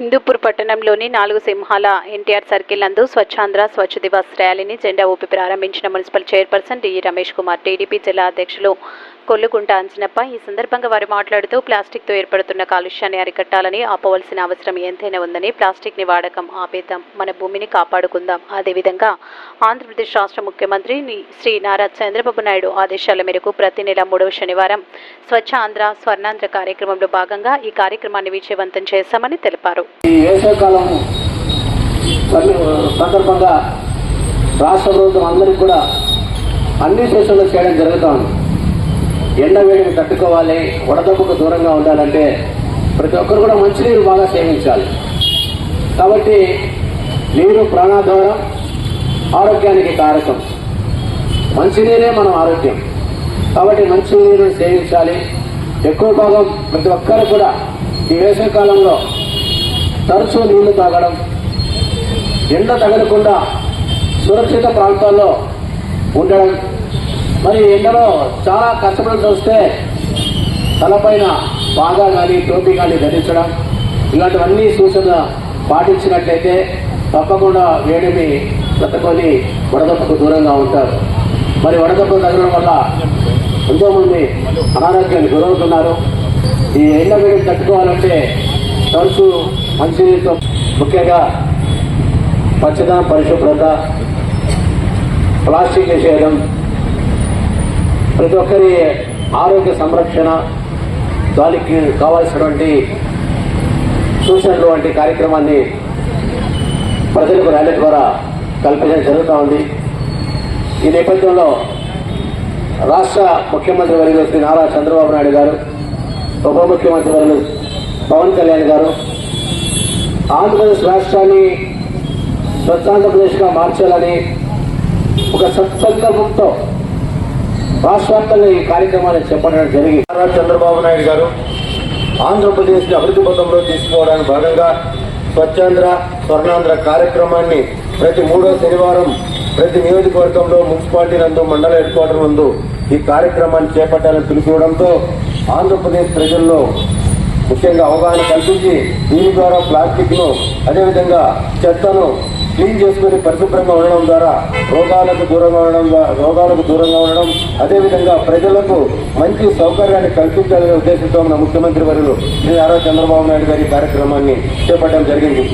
హిందూపూర్ పట్టణంలోని నాలుగు సింహాల ఎన్టీఆర్ సర్కిల్ నందు స్వచ్ఛాంధ్ర స్వచ్ఛ దివాస్ ర్యాలీని జెండా ఊపి ప్రారంభించిన municipal chairperson D E Ramesh Kumar. TDP జిల్లా అధ్యక్షులు కొల్లుగుంట అంజనప్ప ఈ సందర్భంగా వారు మాట్లాడుతూ ప్లాస్టిక్తో ఏర్పడుతున్న కాలుష్యాన్ని అరికట్టాలని ఆపవలసిన అవసరం ఎంతైనా ఉందని ప్లాస్టిక్ని వాడకం ఆపేద్దాం మన భూమిని కాపాడుకుందాం. అదేవిధంగా ఆంధ్రప్రదేశ్ రాష్ట్ర ముఖ్యమంత్రి ని- శ్రీ నారా చంద్రబాబు నాయుడు ఆదేశాల మేరకు ప్రతి నెల మూడవ శనివారం స్వచ్ఛ ఆంధ్ర స్వర్ణాంధ్ర కార్యక్రమంలో భాగంగా ఈ కార్యక్రమాన్ని విజయవంతం చేశామని తెలిపారు. రాష్ట్ర ప్రభుత్వం అందరికీ కూడా అన్ని సూచనలు చేయడం జరుగుతూ ఉంది. ఎండ వేడిని తట్టుకోవాలి వడదెబ్బకు దూరంగా ఉండాలంటే ప్రతి ఒక్కరు కూడా మంచినీరు బాగా సేవించాలి. కాబట్టి నీరు ప్రాణాధారం ఆరోగ్యానికి కారకం. మంచినీరే మనం ఆరోగ్యం. కాబట్టి మంచి నీరుని సేవించాలి. ఎక్కువ భాగం ప్రతి ఒక్కరు కూడా ఈ వేసవికాలంలో తరచూ నీళ్ళు తాగడం ఎండ తగలకుండా సురక్షిత ప్రాంతాల్లో ఉండడం మరి ఎండలో చాలా కష్టపడి వస్తే తలపైన బాగా కానీ టోపీ కానీ ధరించడం ఇలాంటివన్నీ సూచన పాటించినట్లయితే తప్పకుండా వేడిని తట్టుకొని వడదెబ్బకు దూరంగా ఉంటారు. మరి వడదెబ్బ తగ్గడం వల్ల ఎంతోమంది అనారోగ్యానికి గురవుతున్నారు. ఈ ఎండ వేడిని తట్టుకోవాలంటే తరచు మంచినీటితో ముఖ్యంగా పచ్చదనం పరిశుభ్రత ప్లాస్టిక్ నిషేధం ప్రతి ఒక్కరి ఆరోగ్య సంరక్షణ దానికి కావాల్సినటువంటి సూచనలు వంటి కార్యక్రమాన్ని ప్రజలకు ర్యాలీ ద్వారా కల్పించడం జరుగుతూ ఉంది. ఈ నేపథ్యంలో రాష్ట్ర ముఖ్యమంత్రి వర్యులు శ్రీ నారా చంద్రబాబు నాయుడు గారు ఉప ముఖ్యమంత్రి వర్యులు పవన్ కళ్యాణ్ గారు ఆంధ్రప్రదేశ్ రాష్ట్రాన్ని స్వచ్ఛాంధ్రప్రదేశ్గా మార్చాలని ఒక సత్సంకల్పంతో రాష్ట్ర ఈ కార్యక్రమాన్ని చేపట్టడం జరిగింది. నారా చంద్రబాబు నాయుడు గారు ఆంధ్రప్రదేశ్ని అభివృద్ధి పథంలో తీసుకోవడానికి భాగంగా స్వచ్ఛాంధ్ర స్వర్ణాంధ్ర కార్యక్రమాన్ని ప్రతి మూడో శనివారం ప్రతి నియోజకవర్గంలో మున్సిపాలిటీ నందు మండల హెడ్ క్వార్టర్ నందు ఈ కార్యక్రమాన్ని చేపట్టాలని పిలుపుకోవడంతో ఆంధ్రప్రదేశ్ ప్రజల్లో ముఖ్యంగా అవగాహన కల్పించి దీని ద్వారా ప్లాస్టిక్ను అదేవిధంగా చెత్తను క్లీన్ చేసుకుని పరిశుభ్రంగా ఉండడం ద్వారా రోగాలకు దూరంగా ఉండడం ద్వారా- రోగాలకు దూరంగా ఉండడం అదేవిధంగా ప్రజలకు మంచి సౌకర్యాన్ని కల్పించాలనే ఉద్దేశంతో మన ముఖ్యమంత్రి వర్యులు శ్రీ నారా చంద్రబాబు నాయుడు గారి కార్యక్రమాన్ని చేపట్టడం జరిగింది.